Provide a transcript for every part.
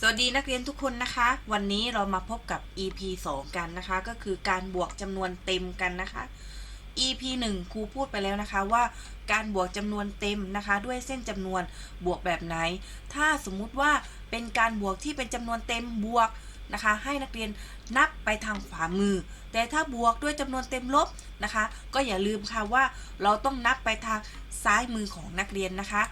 สวัสดีนักเรียนทุกคนนะคะ วันนี้เรามาพบกับ EP 2 กันนะคะ ก็คือการบวกจำนวนเต็มกันนะคะ EP 1ครูพูดไปแล้วนะคะว่าการบวกจำนวนเต็มนะคะ ด้วยเส้นจำนวนบวกแบบไหน ถ้าสมมุติว่าเป็นการบวกที่เป็นจำนวนเต็มบวกนะคะ ให้นักเรียนนับไปทางขวามือ แต่ถ้าบวกด้วยจำนวนเต็มลบนะคะ ก็อย่าลืมค่ะว่าเราต้องนับไปทางซ้ายมือของนักเรียนนะคะ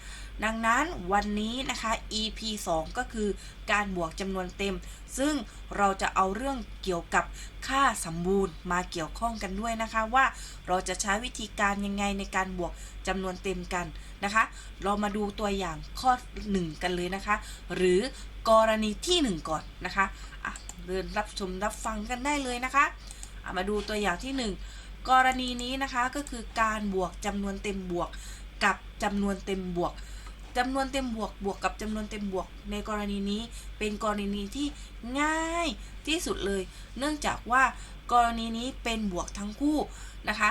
ดังนั้นวันนี้นะคะ EP 2 ก็คือการบวกจำนวนเต็ม ซึ่งเราจะเอาเรื่องเกี่ยวกับค่าสมบูรณ์มาเกี่ยวข้องกันด้วยนะคะว่าเราจะใช้วิธีการยังไงในการบวกจำนวนเต็มกันนะคะ เรามาดูตัวอย่างข้อ 1 กันเลยนะคะ หรือกรณีทีหนึ่1 ก่อนนะคะะเดินรับชมรับฟังกันได้เลยนะคะะมาดูตัวอย่างที่ 1 กรณีนี้นะคะก็คือการบวกจำนวนเต็มบวกกับจำนวนเต็มบวก จำนวนเต็มบวกบวกกับจำนวนเต็มบวกในกรณีนี้ เป็นกรณีที่ง่ายที่สุดเลย เนื่องจากว่ากรณีนี้เป็นบวกทั้งคู่นะคะ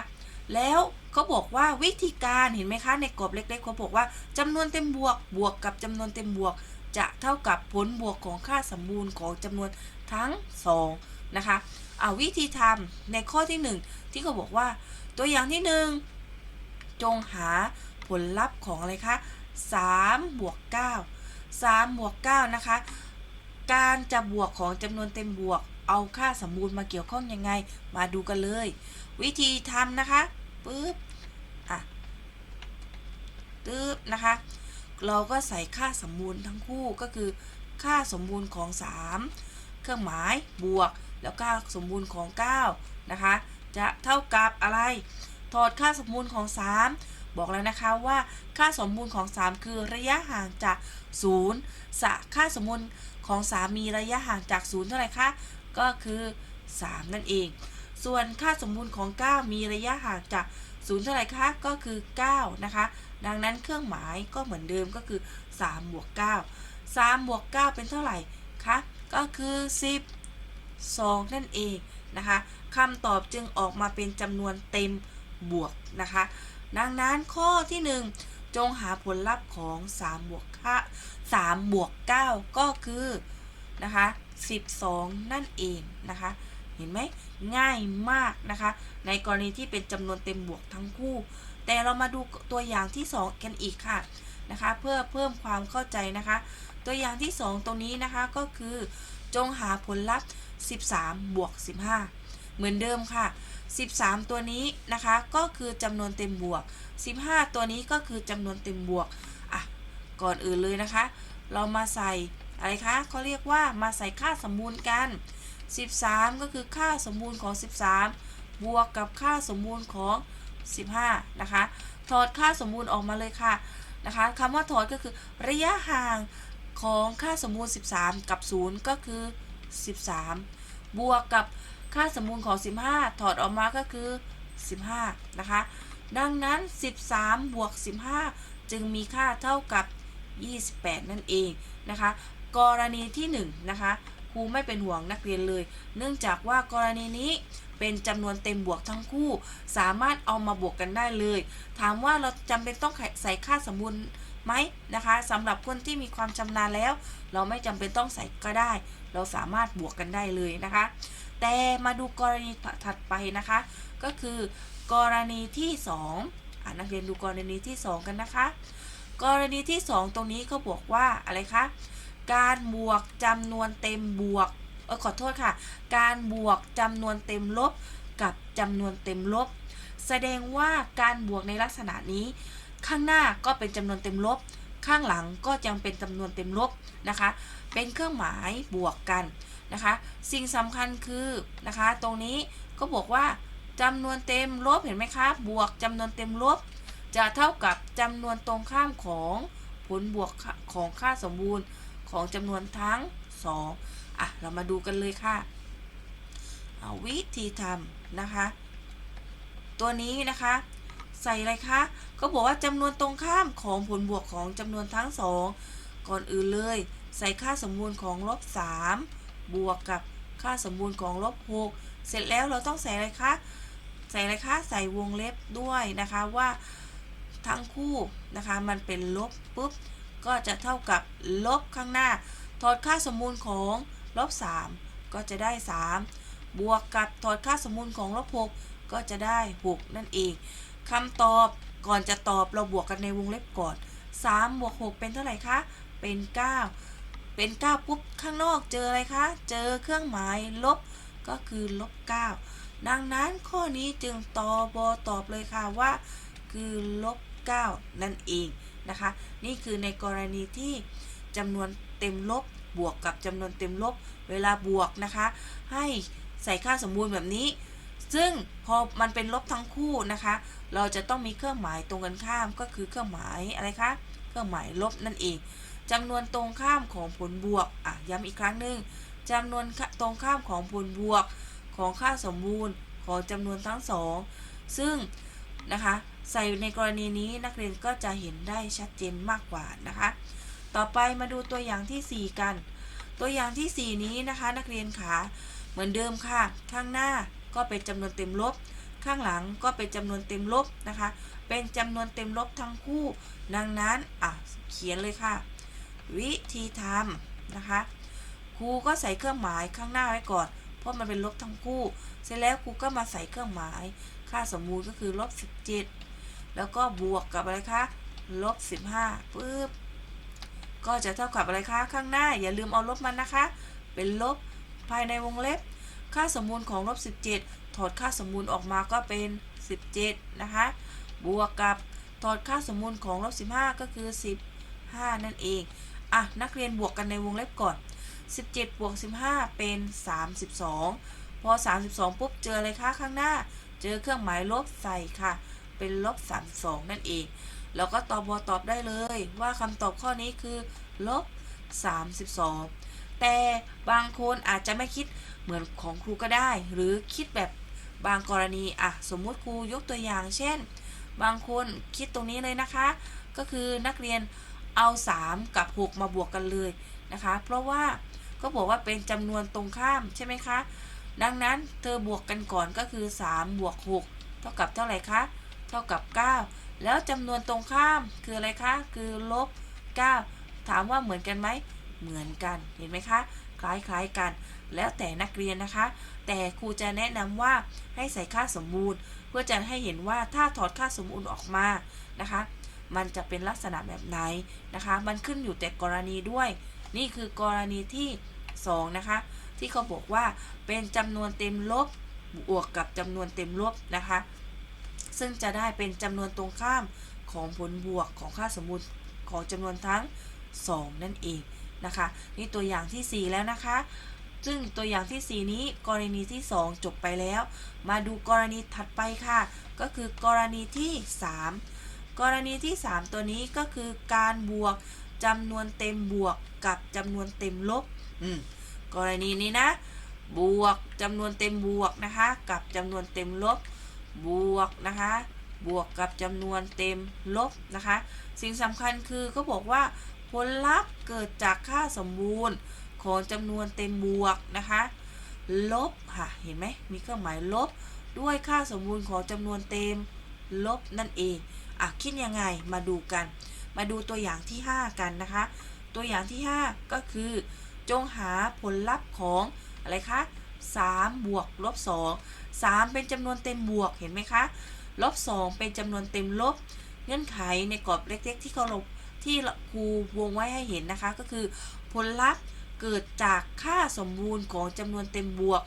แล้วเขาบอกว่าวิธีการเห็นไหมคะ ในกรอบเล็กๆเขาบอกว่าจำนวนเต็มบวกบวกกับจำนวนเต็มบวก จะเท่ากับผลบวกของค่าสมบูรณ์ของจำนวนทั้งสองนะคะเอาวิธีทำในข้อที่หนึ่งที่เขาบอกว่า ตัวอย่างที่หนึ่งจงหาผลลัพธ์ของอะไรคะ 3บวก9 3บวก9นะคะ การจะบวกของจำนวนเต็มบวก เอาค่าสมบูรณ์มาเกี่ยวข้องยังไง มาดูกันเลย วิธีทำนะคะปึ๊บอะตึ๊บนะคะ เราก็ใส่ค่าสมบูรณ์ทั้งคู่ก็คือ ค่าสมบูรณ์ของ 3 เครื่องหมายบวก แล้วค่าสมบูรณ์ของ 9 นะคะ จะเท่ากับอะไร ถอดค่าสมบูรณ์ของ 3 บอกแล้วนะคะว่าค่าสมบูรณ์ของ 3 คือระยะห่างจาก0สะค่าสมบูรณ์ของ 3 มีระยะห่างจาก0เท่าไหร่คะก็คือ 3 นั่นเอง ส่วนค่าสมบูรณ์ของ 9 มีระยะห่างจาก0เท่าไหร่คะก็คือ 9 นะคะ ดังนั้นเครื่องหมายก็เหมือนเดิมก็คือ3บวก9 3บวก9เป็นเท่าไหร่คะก็คือ 10 2 นั่นเองนะคะคำตอบจึงออกมาเป็นจำนวนเต็มบวกนะคะ ดังนั้นข้อที่ 1 จงหาผลลัพธ์ของ3บวกค่า3บวก9ก็คือนะคะ12 นั่นเองนะคะ เห็นไหมง่ายมากนะคะ ในกรณีที่เป็นจำนวนเต็มบวกทั้งคู่ แต่เรามาดูตัวอย่างที่ 2 กันอีกค่ะนะคะ เพื่อเพิ่มความเข้าใจนะคะ ตัวอย่างที่ 2 ตรงนี้นะคะก็คือจงหาผลลัพธ์ 13 บวก 15 เหมือนเดิมค่ะ 13 ตัวนี้นะคะก็คือจำนวนเต็มบวก 15 ตัวนี้ก็คือจำนวนเต็มบวกอะก่อนอื่นเลยนะคะ เรามาใส่อะไรคะเขาเรียกว่ามาใส่ค่าสมบูรณ์กัน 13 ก็คือค่าสมบูรณ์ของ 13 บวกกับค่าสมบูรณ์ของ 15 นะคะ ถอดค่าสมบูรณ์ออกมาเลยค่ะนะคะคำว่าถอดก็คือระยะห่างของค่าสมบูรณ์ 13 กับ 0 ก็คือ 13 บวกกับ ค่าสมบูรณ์ของ 15 ถอดออกมาก็คือ 15 นะคะ ดังนั้น 13 บวก 15 จึงมีค่าเท่ากับ 28 นั่นเองนะคะ กรณีที่1นะคะครูไม่เป็นห่วงนักเรียนเลย เนื่องจากว่ากรณีนี้เป็นจำนวนเต็มบวกทั้งคู่ สามารถเอามาบวกกันได้เลย ถามว่าเราจำเป็นต้องใส่ค่าสมบูรณ์ไหมนะคะสำหรับคนที่มีความชำนาญแล้ว เราไม่จำเป็นต้องใส่ก็ได้ เราสามารถบวกกันได้เลยนะคะ แต่มาดูกรณีถัดไปนะคะ ก็คือกรณีที่2อ่านักเรียนดูกรณีที่ 2 กันนะคะ กรณีที่ 2 ตรงนี้เขาบอกว่าอะไรคะการบวกจำนวนเต็มบวกเออขอโทษค่ะ การบวกจำนวนเต็มลบกับจำนวนเต็มลบ แสดงว่าการบวกในลักษณะนี้ ข้างหน้าก็เป็นจำนวนเต็มลบ ข้างหลังก็ยังเป็นจำนวนเต็มลบนะคะ เป็นเครื่องหมายบวกกันนะคะ สิ่งสำคัญคือนะคะ ตรงนี้ก็บอกว่าจำนวนเต็มลบเห็นไหมคะ บวกจำนวนเต็มลบ จะเท่ากับจำนวนตรงข้ามของผลบวกของค่าสมบูรณ์ของจำนวนทั้งสองอะ เรามาดูกันเลยค่ะเอาวิธีทำนะคะ ตัวนี้นะคะ ใส่อะไรคะ ก็บอกว่าจำนวนตรงข้ามของผลบวกของจำนวนทั้งสองก่อนอื่นเลย ใส่ค่าสมบูรณ์ของลบ3บวกกับค่าสมบูรณ์ของลบ6เสร็จแล้วเราต้องใส่อะไรคะ ใส่อะไรคะ ใส่วงเล็บด้วยนะคะว่าทั้งคู่นะคะมันเป็นลบปุ๊บก็จะเท่ากับลบข้างหน้า ถอดค่าสมมูลของลบ3ก็จะได้ 3 บวกกับถอดค่าสมมูลของลบ6ก็จะได้ 6 นั่นเองคำตอบก่อนจะตอบเราบวกกันในวงเล็บก่อน 3 บวก 6 เป็นเท่าไหร่คะ เป็น 9 เป็น 9 ปุ๊บข้างนอกเจออะไรคะ เจอเครื่องหมายลบก็คือลบ 9 ดังนั้นข้อนี้จึงตอบอตอบเลยค่ะว่า คือลบ 9 นั่นเองนะคะ นี่คือในกรณีที่จำนวนเต็มลบบวกกับจำนวนเต็มลบเวลาบวกนะคะ ให้ใส่ค่าสมบูรณ์แบบนี้ ซึ่งพอมันเป็นลบทั้งคู่นะคะ เราจะต้องมีเครื่องหมายตรงกันข้ามก็คือเครื่องหมายอะไรคะ เครื่องหมายลบนั่นเอง จำนวนตรงข้ามของผลบวกอะย้ำอีกครั้งหนึ่งจำนวนตรงข้ามของผลบวกของค่าสมบูรณ์ของจำนวนทั้งสองซึ่งนะคะใส่ในกรณีนี้นักเรียนก็จะเห็นได้ชัดเจนมากกว่านะคะ ต่อไปมาดูตัวอย่างที่ 4 กัน ตัวอย่างที่ 4 นี้นะคะ นักเรียนขาเหมือนเดิมค่ะ ข้างหน้าก็เป็นจำนวนเต็มลบ ข้างหลังก็เป็นจำนวนเต็มลบนะคะ เป็นจำนวนเต็มลบทั้งคู่ ดังนั้นอะเขียนเลยค่ะ วิธีทำนะคะครูก็ใส่เครื่องหมายข้างหน้าไว้ก่อน เพราะมันเป็นลบทั้งคู่ เสร็จแล้วครูก็มาใส่เครื่องหมาย ค่าสมมูลก็คือลบ17แล้วก็บวกกับอะไรคะลบ15ปึ๊บก็จะเท่ากับอะไรคะข้างหน้า อย่าลืมเอาลบมันนะคะ เป็นลบภายในวงเล็บ ค่าสมมูลของลบ17ถอดค่าสมมูลออกมาก็เป็น17นะคะ บวกกับถอดค่าสมมูลของลบ15ก็คือ15นั่นเอง อะนักเรียนบวกกันในวงเล็บก่อน 17บวก15 เป็น 32 พอ 32 ปุ๊บเจออะไรคะข้างหน้า เจอเครื่องหมายลบใส่ค่ะ เป็นลบ 32 นั่นเอง แล้วก็ตอบบอตอบได้เลยว่าคำตอบข้อนี้คือลบ 32 แต่บางคนอาจจะไม่คิดเหมือนของครูก็ได้ หรือคิดแบบบางกรณีอะสมมุติครูยกตัวอย่าง เช่น บางคนคิดตรงนี้เลยนะคะ ก็คือนักเรียน เอา 3 กับ 6 มาบวกกันเลยนะคะ เพราะว่าก็บอกว่าเป็นจำนวนตรงข้ามใช่ไหมคะ ดังนั้นเธอบวกกันก่อนก็คือ 3 บวก 6 เท่ากับเท่าไหร่คะ เท่ากับ 9 แล้วจำนวนตรงข้ามคืออะไรคะ คือลบ 9 ถามว่าเหมือนกันไหม เหมือนกัน เห็นไหมคะ คล้ายๆกัน แล้วแต่นักเรียนนะคะ แต่ครูจะแนะนำว่าให้ใส่ค่าสมบูรณ์ เพื่อจะให้เห็นว่าถ้าถอดค่าสมบูรณ์ออกมานะคะ มันจะเป็นลักษณะแบบไหนนะคะ มันขึ้นอยู่แต่กรณีด้วย นี่คือกรณีที่ 2 นะคะ ที่เขาบอกว่าเป็นจำนวนเต็มลบบวกกับจำนวนเต็มลบนะคะ ซึ่งจะได้เป็นจำนวนตรงข้ามของผลบวกของค่าสมบูรณ์ของจำนวนทั้ง 2 นั่นเองนะคะ นี่ตัวอย่างที่ 4 แล้วนะคะ ซึ่งตัวอย่างที่ 4 นี้กรณีที่ 2 จบไปแล้ว มาดูกรณีถัดไปค่ะ ก็คือกรณีที่ 3 กรณีที่ 3 ตัวนี้ก็คือการบวกจำนวนเต็มบวกกับจำนวนเต็มลบอืมกรณีนี้นะ บวกจำนวนเต็มบวกนะคะ กับจำนวนเต็มลบ บวกนะคะ บวกกับจำนวนเต็มลบนะคะ สิ่งสำคัญคือเขาบอกว่าผลลัพธ์เกิดจากค่าสมบูรณ์ของจำนวนเต็มบวกนะคะ ลบค่ะเห็นไหมมีเครื่องหมายลบด้วยค่าสมบูรณ์ของจำนวนเต็มลบนั่นเอง อะคิดยังไงมาดูกัน มาดูตัวอย่างที่ 5 กันนะคะ ตัวอย่างที่ 5 ก็คือ จงหาผลลัพธ์ของอะไรคะ3บวกลบ2 3 เป็นจำนวนเต็มบวกเห็นไหมคะลบ 2 เป็นจำนวนเต็มลบ เงื่อนไขในกรอบเล็กๆ ที่เขาลบที่ครูวงไว้ให้เห็นนะคะก็คือ ผลลัพธ์เกิดจากค่าสมบูรณ์ของจำนวนเต็มบวก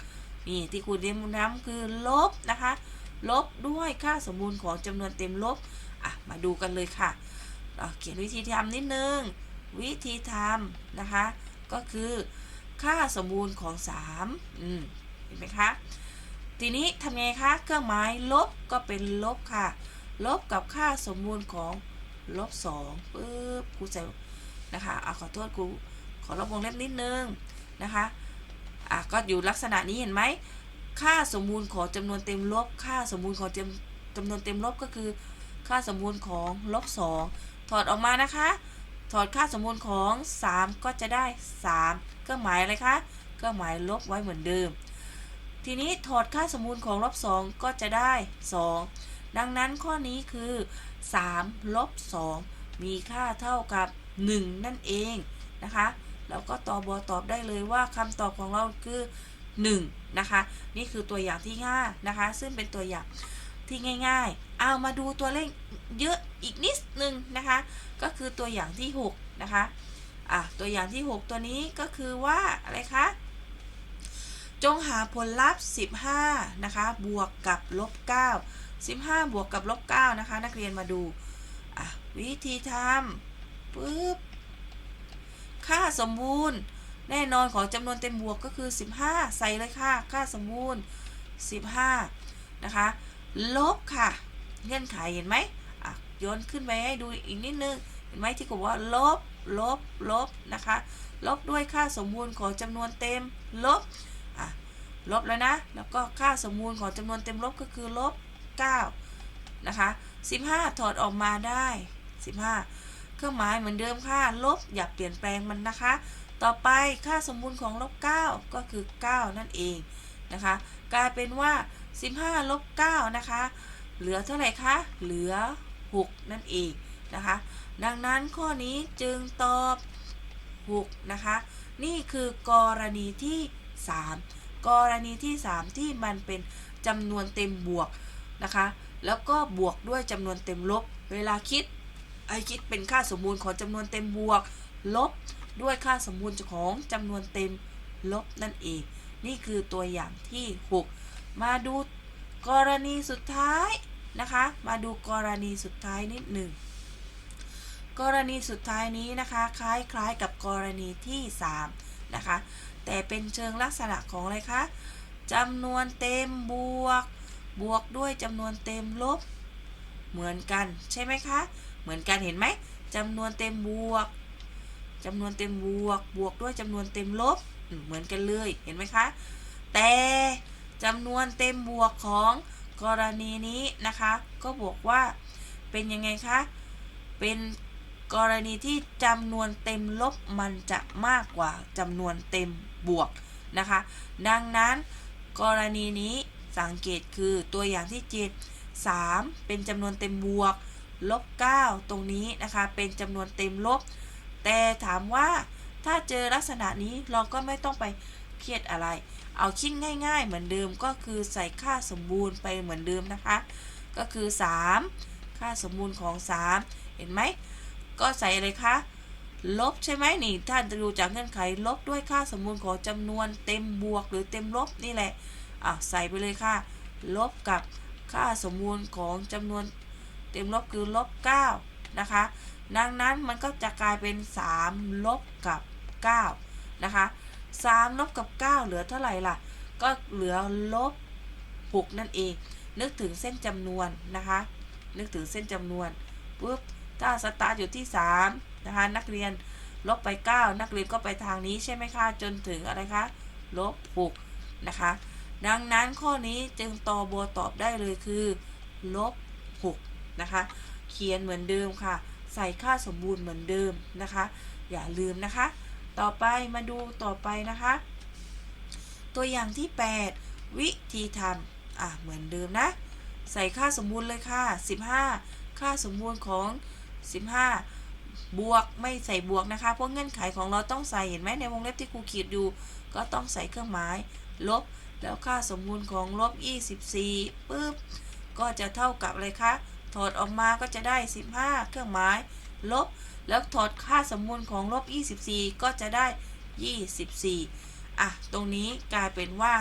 นี่ที่ครูเรียนย้ำคือลบนะคะ ลบด้วยค่าสมบูรณ์ของจำนวนเต็มลบ อะมาดูกันเลยค่ะเราเขียนวิธีทำนิดนึง วิธีทำนะคะ ก็คือค่าสมบูรณ์ของ3อืมเห็นไหมคะทีนี้ทำไงคะเครื่องหมายลบก็เป็นลบค่ะ ลบกับค่าสมบูรณ์ของลบ2ปึ๊บครูใส่นะคะอะขอโทษครูขอลบวงเล็บนิดนึงนะคะอะก็อยู่ลักษณะนี้เห็นไหมค่าสมบูรณ์ของจำนวนเต็มลบ ค่าสมบูรณ์ของจำจำนวนเต็มลบก็คือ ค่าสมบูรณ์ของลบ2ถอดออกมานะคะ ถอดค่าสมบูรณ์ของ 3 ก็จะได้3เครื่องหมายอะไรคะเครื่องหมายลบไว้เหมือนเดิม ทีนี้ถอดค่าสมบูรณ์ของลบ2ก็จะได้ 2 ดังนั้นข้อนี้คือ3ลบ2มีค่าเท่ากับ 1 นั่นเองนะคะแล้วก็ตอบอตอบได้เลยว่าคำตอบของเราคือ 1 นะคะ นี่คือตัวอย่างที่ง่ายนะคะ ซึ่งเป็นตัวอย่าง ที่ง่ายๆ เอามาดูตัวเลขเยอะอีกนิดนึงนะคะ ก็คือตัวอย่างที่ 6 นะคะ อะ ตัวอย่างที่ 6 ตัวนี้ก็คือว่าอะไรคะ จงหาผลลัพธ์ 15 นะคะ บวกกับลบ 9 15 บวกกับลบ 9 นะคะ นักเรียนมาดู อะ วิธีทำปึ๊บ ค่าสมบูรณ์ แน่นอนของจำนวนเต็มบวกก็คือ 15 ใส่เลยค่ะ ค่าสมบูรณ์ 15 นะคะ ลบค่ะ เงื่อนไขเห็นไหมอะโยนขึ้นไปให้ดูอีกนิดนึง เห็นไหมที่บอกว่าลบ ลบ ลบนะคะ ลบด้วยค่าสมบูรณ์ของจำนวนเต็ม ลบ อะ ลบแล้วนะ แล้วก็ค่าสมบูรณ์ของจำนวนเต็มลบก็คือลบ9นะคะ15 ถอดออกมาได้ 15 เครื่องหมายเหมือนเดิมค่ะ ลบอย่าเปลี่ยนแปลงมันนะคะ ต่อไปค่าสมบูรณ์ของลบ9ก็คือ 9 นั่นเองนะคะ กลายเป็นว่า 15ลบ9นะคะ เหลือเท่าไหร่คะ เหลือ 6 นั่นเองนะคะ ดังนั้นข้อนี้จึงตอบ 6 นะคะ นี่คือกรณีที่ 3 กรณีที่ 3 ที่มันเป็นจำนวนเต็มบวกนะคะ แล้วก็บวกด้วยจำนวนเต็มลบ เวลาคิดไอคิดเป็นค่าสมบูรณ์ของจำนวนเต็มบวก ลบด้วยค่าสมบูรณ์ของจำนวนเต็มลบนั่นเอง นี่คือตัวอย่างที่ 6 มาดูกรณีสุดท้ายนะคะ มาดูกรณีสุดท้ายนิดหนึ่ง กรณีสุดท้ายนี้นะคะ คล้ายๆกับกรณีที่ 3 นะคะ แต่เป็นเชิงลักษณะของอะไรคะจำนวนเต็มบวก บวกด้วยจำนวนเต็มลบ เหมือนกันใช่ไหมคะ เหมือนกันเห็นไหมจำนวนเต็มบวกจำนวนเต็มบวก บวกด้วยจำนวนเต็มลบ เหมือนกันเลยเห็นไหมคะ แต่ จำนวนเต็มบวกของกรณีนี้นะคะ ก็บอกว่าเป็นยังไงคะ เป็นกรณีที่จำนวนเต็มลบมันจะมากกว่าจำนวนเต็มบวกนะคะ ดังนั้นกรณีนี้สังเกตคือตัวอย่างที่7 3เป็นจำนวนเต็มบวกลบ9ตรงนี้นะคะ เป็นจำนวนเต็มลบ แต่ถามว่าถ้าเจอลักษณะนี้เราก็ไม่ต้องไป เครียดอะไร เอาคิดง่าย ๆ เหมือนเดิมก็คือใส่ค่าสมบูรณ์ไปเหมือนเดิมนะคะ ก็คือ 3 ค่าสมบูรณ์ของ 3 เห็นไหม ก็ใส่อะไรคะลบใช่ไหมนี่ท่านจะดูจากเงื่อนไขลบด้วยค่าสมบูรณ์ของจำนวนเต็มบวกหรือเต็มลบนี่แหละอะใส่ไปเลยค่ะ ลบกับค่าสมบูรณ์ของจำนวนเต็มลบคือลบ9นะคะ ดังนั้นมันก็จะกลายเป็น 3 ลบกับ 9 นะคะ 3ลบกับ 9 เหลือเท่าไหร่ล่ะ ก็เหลือลบ6นั่นเอง นึกถึงเส้นจำนวนนะคะ นึกถึงเส้นจำนวนปุ๊บถ้าสตาร์ทอยู่ที่ 3 นะคะ นักเรียนลบไป 9 นักเรียนก็ไปทางนี้ใช่ไหมคะ จนถึงอะไรคะ ลบ6นะคะ ดังนั้นข้อนี้จึงตอบตอบได้เลยคือ ลบ6นะคะ เขียนเหมือนเดิมค่ะ ใส่ค่าสมบูรณ์เหมือนเดิมนะคะ อย่าลืมนะคะ ต่อไปมาดูต่อไปนะคะ ตัวอย่างที่ 8 วิธีทำอะเหมือนเดิมนะ ใส่ค่าสมบูรณ์เลยค่ะ 15 ค่าสมบูรณ์ของ 15 บวกไม่ใส่บวกนะคะ เพราะเงื่อนไขของเราต้องใส่เห็นไหมในวงเล็บที่ครูขีดอยู่ ก็ต้องใส่เครื่องหมาย ลบ แล้วค่าสมบูรณ์ของลบ 24ปึ๊บก็จะเท่ากับอะไรคะถอดออกมาก็จะได้ 15 เครื่องหมาย ลบ แล้วถอดค่าสมบูรณ์ของลบ 24 ก็จะได้ 24 อะ ตรงนี้กลายเป็นว่า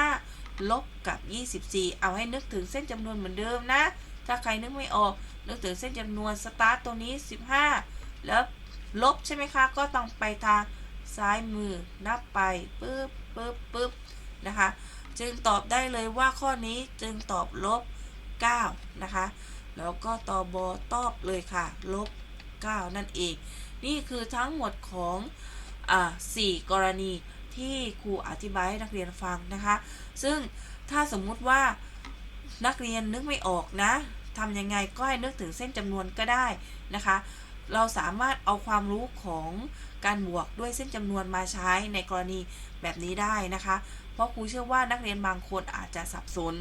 15 ลบกับ 24 เอาให้นึกถึงเส้นจำนวนเหมือนเดิมนะ ถ้าใครนึกไม่ออก นึกถึงเส้นจำนวนสตาร์ตตรงนี้ 15 แล้วลบใช่ไหมคะ ก็ต้องไปทางซ้ายมือนับไปปึ๊บปึ๊บปึ๊บนะคะ จึงตอบได้เลยว่าข้อนี้จึงตอบลบ 9 นะคะ แล้วก็ตอบบอตอบเลยค่ะ ลบ 9 นั่นเอง นี่คือทั้งหมดของอ่าสี่กรณีที่ครูอธิบายให้นักเรียนฟังนะคะ ซึ่งถ้าสมมุติว่านักเรียนนึกไม่ออกนะทำยังไงก็ให้นึกถึงเส้นจำนวนก็ได้นะคะ เราสามารถเอาความรู้ของการบวกด้วยเส้นจำนวนมาใช้ในกรณีแบบนี้ได้นะคะ เพราะครูเชื่อว่านักเรียนบางคนอาจจะสับสน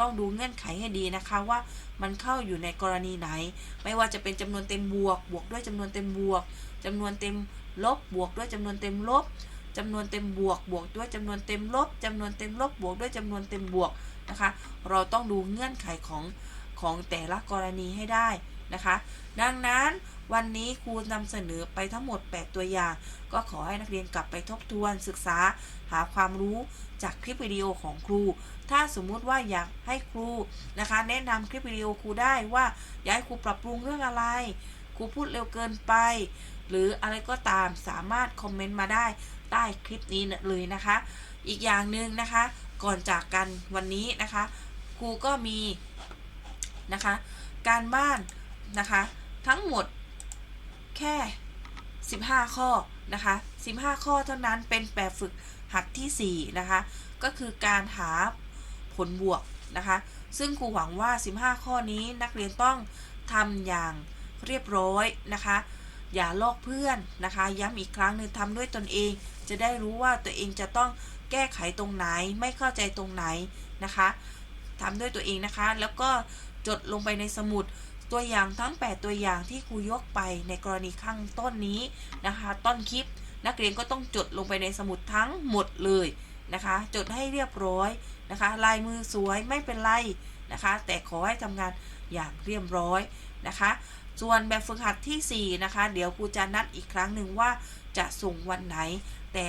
ต้องดูเงื่อนไขให้ดีนะคะว่ามันเข้าอยู่ในกรณีไหน ไม่ว่าจะเป็นจำนวนเต็มบวก บวกด้วยจำนวนเต็มบวกจำนวนเต็มลบ บวกด้วยจำนวนเต็มลบจำนวนเต็มบวก บวกด้วยจำนวนเต็มลบจำนวนเต็มลบ บวกด้วยจำนวนเต็มบวกนะคะ เราต้องดูเงื่อนไขของของแต่ละกรณีให้ได้นะคะ ดังนั้น วันนี้ครูนำเสนอไปทั้งหมด 8 ตัวอย่าง ก็ขอให้นักเรียนกลับไปทบทวนศึกษา หาความรู้จากคลิปวิดีโอของครู ถ้าสมมุติว่าอยากให้ครูนะคะ แนะนำคลิปวิดีโอครูได้ว่าอยากให้ครูปรับปรุงเรื่องอะไร ครูพูดเร็วเกินไป หรืออะไรก็ตามสามารถคอมเมนต์มาได้ใต้คลิปนี้เลยนะคะ อีกอย่างหนึ่งนะคะ ก่อนจากกันวันนี้นะคะ ครูก็มีนะคะ การบ้านนะคะ ทั้งหมด แค่ 15 ข้อนะคะ 15 ข้อเท่านั้นเป็นแบบฝึกหัดที่ 4 นะคะ ก็คือการหาผลบวกนะคะ ซึ่งครูหวังว่า 15 ข้อนี้นักเรียนต้องทำอย่างเรียบร้อยนะคะ อย่าลอกเพื่อนนะคะ ย้ำอีกครั้งหนึ่งทำด้วยตนเอง จะได้รู้ว่าตัวเองจะต้องแก้ไขตรงไหนไม่เข้าใจตรงไหนนะคะทำด้วยตัวเองนะคะ แล้วก็จดลงไปในสมุด ตัวอย่างทั้ง 8 ตัวอย่างที่ครูยกไปในกรณีข้างต้นนี้นะคะ ต้นคลิป นักเรียนก็ต้องจดลงไปในสมุดทั้งหมดเลยนะคะ จดให้เรียบร้อยนะคะ ลายมือสวยไม่เป็นไรนะคะ แต่ขอให้ทำงานอย่างเรียบร้อยนะคะ ส่วนแบบฝึกหัดทีสี่4 นะคะ เดี๋ยวครูจะนัดอีกครั้งหนึ่งว่าจะส่งวันไหน แต่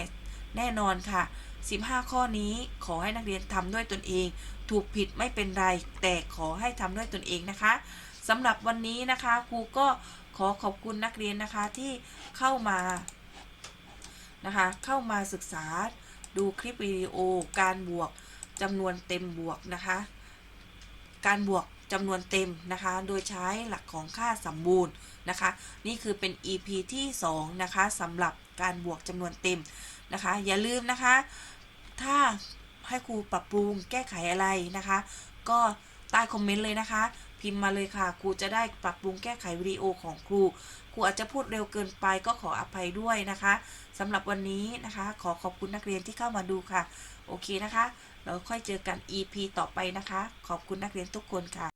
แน่นอนค่ะ 15 ข้อนี้ขอให้นักเรียนทำด้วยตนเอง ถูกผิดไม่เป็นไร แต่ขอให้ทำด้วยตนเองนะคะ สำหรับวันนี้นะคะครูก็ขอขอบคุณนักเรียนนะคะที่เข้ามานะคะเข้ามาศึกษาดูคลิปวิดีโอการบวกจำนวนเต็มบวกนะคะการบวกจำนวนเต็มนะคะ โดยใช้หลักของค่าสมบูรณ์นะคะ นี่คือเป็น EP ที่ 2 นะคะสำหรับการบวกจำนวนเต็มนะคะ อย่าลืมนะคะ ถ้าให้ครูปรับปรุงแก้ไขอะไรนะคะ ก็ใต้คอมเมนต์เลยนะคะ พิมพ์มาเลยค่ะ ครูจะได้ปรับปรุงแก้ไขวิดีโอของครู ครูอาจจะพูดเร็วเกินไปก็ขออภัยด้วยนะคะสำหรับวันนี้นะคะ ขอขอบคุณนักเรียนที่เข้ามาดูค่ะ โอเคนะคะ เราค่อยเจอกัน EP ต่อไปนะคะ ขอบคุณนักเรียนทุกคนค่ะ